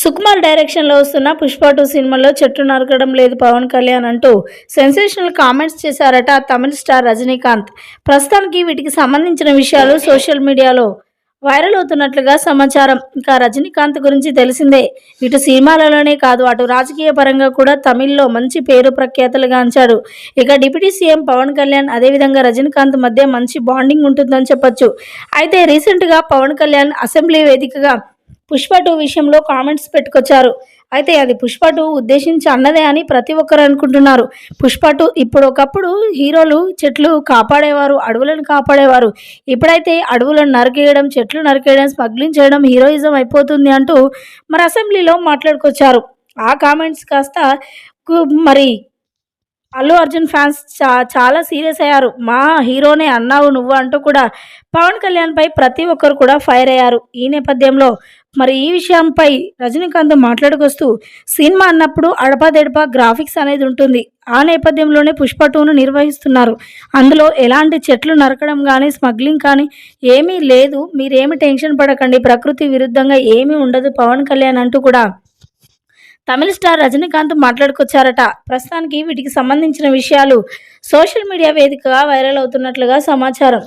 సుకుమార్ డైరెక్షన్లో వస్తున్న పుష్ప టూ సినిమాలో చెట్టు నరకడం లేదు పవన్ కళ్యాణ్ అంటూ సెన్సేషనల్ కామెంట్స్ చేశారట తమిళ స్టార్ రజనీకాంత్. ప్రస్తుతానికి వీటికి సంబంధించిన విషయాలు సోషల్ మీడియాలో వైరల్ అవుతున్నట్లుగా సమాచారం. ఇంకా రజనీకాంత్ గురించి తెలిసిందే. ఇటు సినిమాలలోనే కాదు అటు రాజకీయ పరంగా కూడా తమిళ్ళో మంచి పేరు ప్రఖ్యాతులుగాంచాడు ఇక డిప్యూటీ సీఎం పవన్ కళ్యాణ్ అదేవిధంగా రజనీకాంత్ మధ్య మంచి బాండింగ్ ఉంటుందని చెప్పొచ్చు. అయితే రీసెంట్గా పవన్ కళ్యాణ్ అసెంబ్లీ వేదికగా పుష్ప టూ విషయంలో కామెంట్స్ పెట్టుకొచ్చారు. అయితే అది పుష్ప టూ ఉద్దేశించి అన్నదే అని ప్రతి ఒక్కరు అనుకుంటున్నారు. పుష్ప టూ ఇప్పుడు ఒకప్పుడు హీరోలు చెట్లు కాపాడేవారు అడవులను కాపాడేవారు. ఇప్పుడైతే అడవులను నరికేయడం చెట్లు నరికేయడం స్మగ్లింగ్ చేయడం హీరోయిజం అయిపోతుంది అంటూ మరి అసెంబ్లీలో మాట్లాడుకొచ్చారు. ఆ కామెంట్స్ కాస్త కు- మరి అల్లు అర్జున్ ఫ్యాన్స్ చా చాలా సీరియస్ అయ్యారు. మా హీరోనే అన్నావు నువ్వు అంటూ కూడా పవన్ కళ్యాణ్పై ప్రతి ఒక్కరు కూడా ఫైర్ అయ్యారు. ఈ నేపథ్యంలో మరి ఈ విషయంపై రజనీకాంత్ మాట్లాడుకొస్తూ సినిమా అన్నప్పుడు అడపాదెడపా గ్రాఫిక్స్ అనేది ఉంటుంది. ఆ నేపథ్యంలోనే పుష్ప టూను నిర్వహిస్తున్నారు. అందులో ఎలాంటి చెట్లు నరకడం కానీ స్మగ్లింగ్ కానీ ఏమీ లేదు. మీరేమి టెన్షన్ పడకండి. ప్రకృతి విరుద్ధంగా ఏమీ ఉండదు పవన్ కళ్యాణ్ అంటూ కూడా తమిళ స్టార్ రజనీకాంత్ మాట్లాడుకొచ్చారట. ప్రస్తుతానికి వీటికి సంబంధించిన విషయాలు సోషల్ మీడియా వేదికగా వైరల్ అవుతున్నట్లుగా సమాచారం.